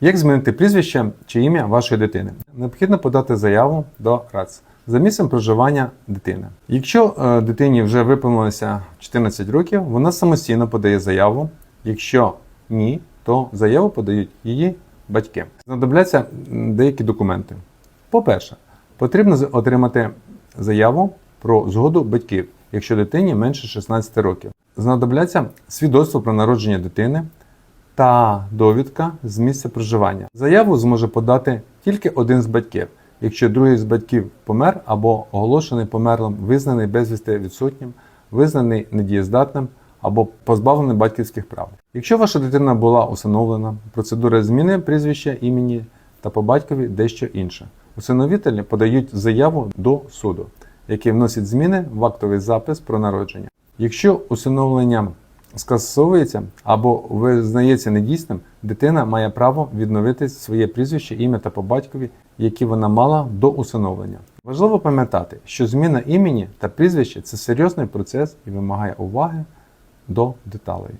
Як змінити прізвище чи ім'я вашої дитини? Необхідно подати заяву до РАЦ за місцем проживання дитини. Якщо е, дитині вже виповнилося 14 років, вона самостійно подає заяву. Якщо ні, то заяву подають її батьки. Знадобляться деякі документи. По-перше, потрібно отримати заяву про згоду батьків, якщо дитині менше 16 років. Знадобляться свідоцтво про народження дитини та довідка з місця проживання. Заяву зможе подати тільки один з батьків, якщо другий з батьків помер або оголошений померлим, визнаний безвісти відсутнім, визнаний недієздатним або позбавлений батьківських прав. Якщо ваша дитина була усиновлена, процедура зміни прізвища, імені та по батькові дещо інша. Усиновителі подають заяву до суду, який вносить зміни в актовий запис про народження. Якщо усиновлення скасовується або визнається недійсним, дитина має право відновити своє прізвище, ім'я та по батькові, які вона мала до усиновлення. Важливо пам'ятати, що зміна імені та прізвища це серйозний процес і вимагає уваги до деталей.